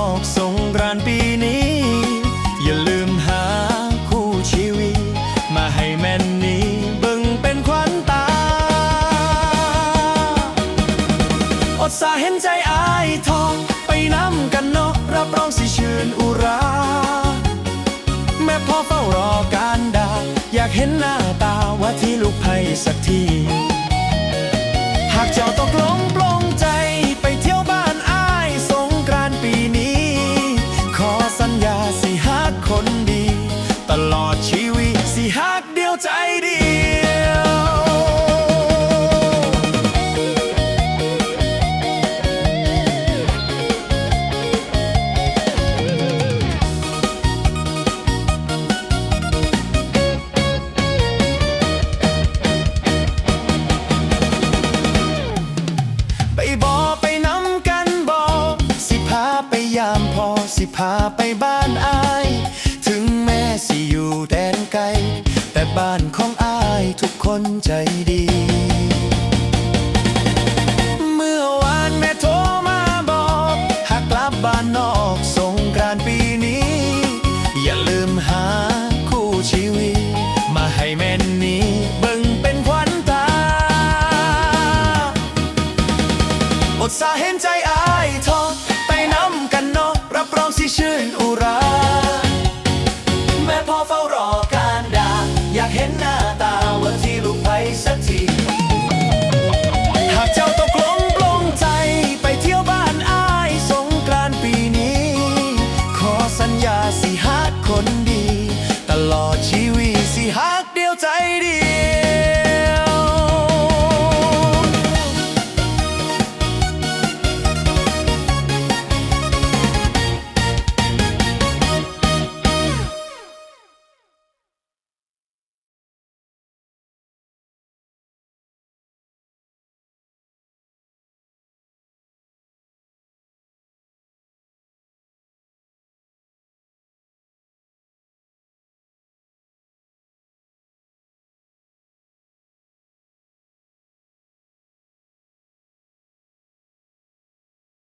อกสงกรานต์ปีนี้ อย่าลืมหาคู่ชีวิต มาให้แม่นนี้บิ่งเป็นขวัญตา อดสาเห็นใจอายทองไปน้ำกันเนาะรับรองสิชื่นอุรา แม่พ่อเฝ้ารอการดา อยากเห็นหน้าตาว่าที่ลูกไผ่สักที ไปบ้านอาย ถึงแม่สิอยู่แดนไกล แต่บ้านของอายทุกคนใจดี เมื่อวานแม่โทรมาบอกหากกลับบ้านนอกสงกรานต์ปีนี้ อย่าลืมหาคู่ชีวิต มาให้แม่นนี้เบิ่งเป็นขวัญตาอดสาเห็นใจ ชื่นอุรา